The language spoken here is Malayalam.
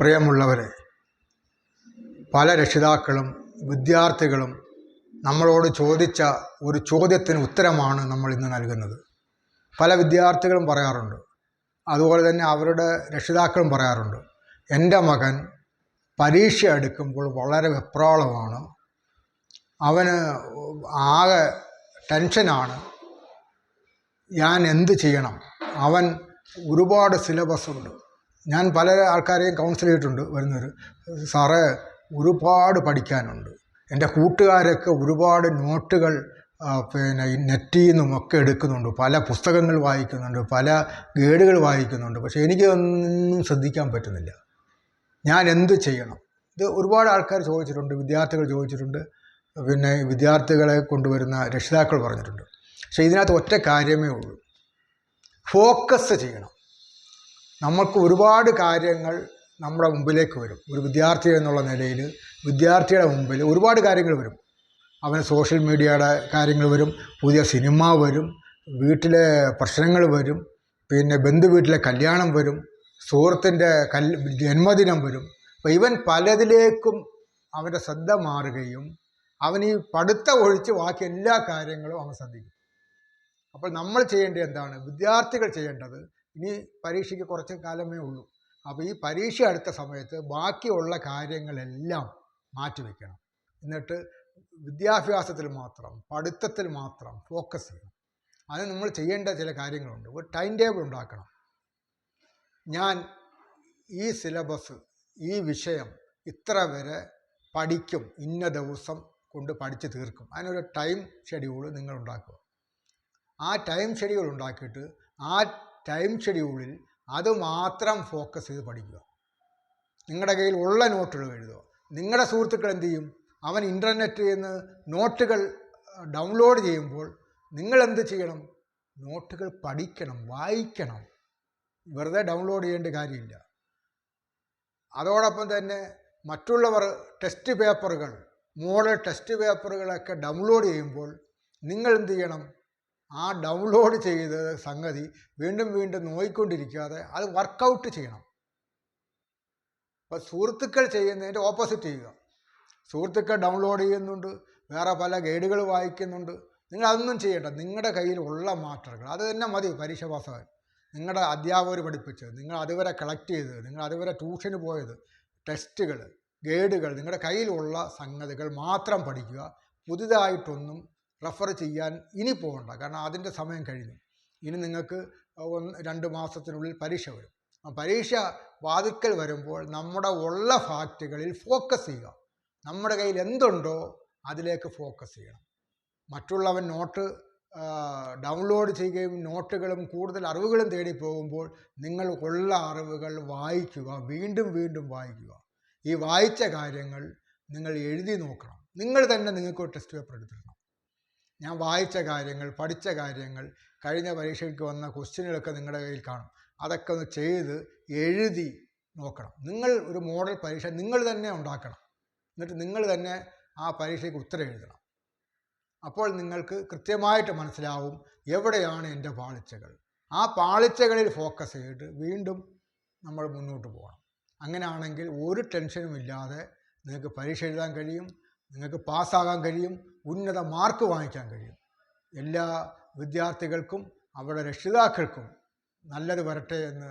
പ്രിയമുള്ളവരെ പല രക്ഷിതാക്കളും വിദ്യാർത്ഥികളും നമ്മളോട് ചോദിച്ച ഒരു ചോദ്യത്തിന് ഉത്തരമാണ് നമ്മൾ ഇന്ന് നൽകുന്നത്. പല വിദ്യാർത്ഥികളും പറയാറുണ്ട്. അതുപോലെ തന്നെ അവരുടെ രക്ഷിതാക്കളും പറയാറുണ്ട്. എന്റെ മകൻ പരീക്ഷ എടുക്കുമ്പോൾ വളരെ വെപ്രാളമാണ്. അവന് ആകെ ടെൻഷനാണ്. ഞാൻ എന്ത് ചെയ്യണം? അവൻ ഒരുപാട് സിലബസ് ഉണ്ട്. ഞാൻ പല ആൾക്കാരെയും കൗൺസിൽ ചെയ്തിട്ടുണ്ട് വരുന്നവർ സാറേ ഒരുപാട് പഠിക്കാനുണ്ട്. എന്റെ കൂട്ടുകാരൊക്കെ ഒരുപാട് നോട്ടുകൾ പിന്നെ ഈ നെറ്റിൽ നിന്നും ഒക്കെ എടുക്കുന്നുണ്ട്. പല പുസ്തകങ്ങൾ വായിക്കുന്നുണ്ട് പല ഗൈഡുകൾ വായിക്കുന്നുണ്ട്. പക്ഷേ എനിക്കൊന്നും ശ്രദ്ധിക്കാൻ പറ്റുന്നില്ല. ഞാൻ എന്ത് ചെയ്യണം? ഇത് ഒരുപാട് ആൾക്കാർ ചോദിച്ചിട്ടുണ്ട് വിദ്യാർത്ഥികൾ ചോദിച്ചിട്ടുണ്ട്. പിന്നെ വിദ്യാർത്ഥികളെ കൊണ്ടുവരുന്ന രക്ഷിതാക്കൾ പറഞ്ഞിട്ടുണ്ട്. പക്ഷേ ഇതിനകത്ത് ഒറ്റ കാര്യമേ ഉള്ളൂ. ഫോക്കസ് ചെയ്യണം. നമ്മൾക്ക് ഒരുപാട് കാര്യങ്ങൾ നമ്മുടെ മുമ്പിലേക്ക് വരും. ഒരു വിദ്യാർത്ഥി എന്നുള്ള നിലയിൽ വിദ്യാർത്ഥിയുടെ മുമ്പിൽ ഒരുപാട് കാര്യങ്ങൾ വരും. അവന് സോഷ്യൽ മീഡിയയുടെ കാര്യങ്ങൾ വരും പുതിയ സിനിമ വരും വീട്ടിലെ പ്രശ്നങ്ങൾ വരും പിന്നെ ബന്ധു വീട്ടിലെ കല്യാണം വരും സുഹൃത്തിന്റെ കൽ ജന്മദിനം വരും. അപ്പോൾ ഇവൻ പലതിലേക്കും അവന്റെ ശ്രദ്ധ മാറുകയും അവൻ ഈ പഠിത്തം ഒഴിച്ച് ബാക്കി എല്ലാ കാര്യങ്ങളും അവൻ ശ്രദ്ധിക്കും. അപ്പോൾ നമ്മൾ ചെയ്യേണ്ടത് എന്താണ്? വിദ്യാർത്ഥികൾ ചെയ്യേണ്ടത് ഇനി പരീക്ഷയ്ക്ക് കുറച്ച് കാലമേ ഉള്ളൂ. അപ്പോൾ ഈ പരീക്ഷ അടുത്ത സമയത്ത് ബാക്കിയുള്ള കാര്യങ്ങളെല്ലാം മാറ്റിവെക്കണം എന്നിട്ട് വിദ്യാഭ്യാസത്തിൽ മാത്രം പഠിത്തത്തിൽ മാത്രം ഫോക്കസ് ചെയ്യണം. അതിന് നമ്മൾ ചെയ്യേണ്ട ചില കാര്യങ്ങളുണ്ട്. ഒരു ടൈം ടേബിൾ ഉണ്ടാക്കണം. ഞാൻ ഈ സിലബസ് ഈ വിഷയം ഇത്ര വരെ പഠിക്കും. ഇന്ന ദിവസം കൊണ്ട് പഠിച്ച് തീർക്കും. അതിനൊരു ടൈം ഷെഡ്യൂൾ നിങ്ങൾ ഉണ്ടാക്കുക. ആ ടൈം ഷെഡ്യൂൾ ഉണ്ടാക്കിയിട്ട് ആ ടൈം ഷെഡ്യൂളിൽ അത് മാത്രം ഫോക്കസ് ചെയ്ത് പഠിക്കുക. നിങ്ങളുടെ കയ്യിൽ ഉള്ള നോട്ടുകൾ എഴുതുക. നിങ്ങളുടെ സുഹൃത്തുക്കൾ എന്ത് ചെയ്യും? അവൻ ഇന്റർനെറ്റിൽ നിന്ന് നോട്ടുകൾ ഡൗൺലോഡ് ചെയ്യുമ്പോൾ നിങ്ങൾ എന്ത് ചെയ്യണം? നോട്ടുകൾ പഠിക്കണം വായിക്കണം. വെറുതെ ഡൗൺലോഡ് ചെയ്യേണ്ട കാര്യമില്ല. അതോടൊപ്പം തന്നെ മറ്റുള്ളവർ ടെസ്റ്റ് പേപ്പറുകൾ മോഡൽ ടെസ്റ്റ് പേപ്പറുകളൊക്കെ ഡൗൺലോഡ് ചെയ്യുമ്പോൾ നിങ്ങൾ എന്ത് ചെയ്യണം? ആ ഡൗൺലോഡ് ചെയ്ത സംഗതി വീണ്ടും വീണ്ടും നോയിക്കൊണ്ടിരിക്കാതെ അത് വർക്കൗട്ട് ചെയ്യണം. അപ്പോൾ സുഹൃത്തുക്കൾ ചെയ്യുന്നതിന്റെ ഓപ്പോസിറ്റ് ചെയ്യുക. സുഹൃത്തുക്കൾ ഡൗൺലോഡ് ചെയ്യുന്നുണ്ട് വേറെ പല ഗൈഡുകൾ വായിക്കുന്നുണ്ട്. നിങ്ങൾ അതൊന്നും ചെയ്യേണ്ട. നിങ്ങളുടെ കയ്യിലുള്ള മാസ്റ്ററുകൾ അത് തന്നെ മതി പരീക്ഷ പാസ്സാകാൻ നിങ്ങളുടെ അധ്യാപകർ പഠിപ്പിച്ചത് നിങ്ങൾ അതുവരെ കളക്ട് ചെയ്തത് നിങ്ങൾ അതുവരെ ട്യൂഷന് പോയത് ടെസ്റ്റുകൾ ഗൈഡുകൾ നിങ്ങളുടെ കയ്യിലുള്ള സംഗതികൾ മാത്രം പഠിക്കുക. പുതുതായിട്ടൊന്നും റെഫർ ചെയ്യാൻ ഇനി പോകണ്ട. കാരണം അതിന്റെ സമയം കഴിഞ്ഞു. ഇനി നിങ്ങൾക്ക് ഒന്ന് രണ്ട് മാസത്തിനുള്ളിൽ പരീക്ഷ വരും. ആ പരീക്ഷ വാതിക്കൽ വരുമ്പോൾ നമ്മുടെ ഉള്ള ഫാക്റ്റുകളിൽ ഫോക്കസ് ചെയ്യുക. നമ്മുടെ കയ്യിൽ എന്തുണ്ടോ അതിലേക്ക് ഫോക്കസ് ചെയ്യണം. മറ്റുള്ളവൻ നോട്ട് ഡൗൺലോഡ് ചെയ്യുകയും നോട്ടുകളും കൂടുതൽ അറിവുകളും തേടി പോകുമ്പോൾ നിങ്ങൾ ഉള്ള അറിവുകൾ വായിക്കുക. വീണ്ടും വീണ്ടും വായിക്കുക. ഈ വായിച്ച കാര്യങ്ങൾ നിങ്ങൾ എഴുതി നോക്കണം. നിങ്ങൾ തന്നെ നിങ്ങൾക്ക് ഒരു ടെസ്റ്റ് പേപ്പർ എടുത്തിടണം ഞാൻ വായിച്ച കാര്യങ്ങൾ പഠിച്ച കാര്യങ്ങൾ കഴിഞ്ഞ പരീക്ഷയ്ക്ക് വന്ന ക്വസ്റ്റ്യനുകളൊക്കെ നിങ്ങളുടെ കയ്യിൽ കാണും. അതൊക്കെ ഒന്ന് ചെയ്ത് എഴുതി നോക്കണം. നിങ്ങൾ ഒരു മോഡൽ പരീക്ഷ നിങ്ങൾ തന്നെ ഉണ്ടാക്കണം. എന്നിട്ട് നിങ്ങൾ തന്നെ ആ പരീക്ഷയ്ക്ക് ഉത്തരം എഴുതണം. അപ്പോൾ നിങ്ങൾക്ക് കൃത്യമായിട്ട് മനസ്സിലാവും എവിടെയാണ് എന്റെ പാളിച്ചകൾ. ആ പാളിച്ചകളിൽ ഫോക്കസ് ചെയ്തിട്ട് വീണ്ടും നമ്മൾ മുന്നോട്ട് പോകണം. അങ്ങനെയാണെങ്കിൽ ഒരു ടെൻഷനും ഇല്ലാതെ നിങ്ങൾക്ക് പരീക്ഷ എഴുതാൻ കഴിയും നിങ്ങൾക്ക് പാസ്സാകാൻ കഴിയും ഉന്നത മാർക്ക് വാങ്ങിക്കാൻ കഴിയും. എല്ലാ വിദ്യാർത്ഥികൾക്കും അവരുടെ രക്ഷിതാക്കൾക്കും നല്ലത് വരട്ടെ എന്ന്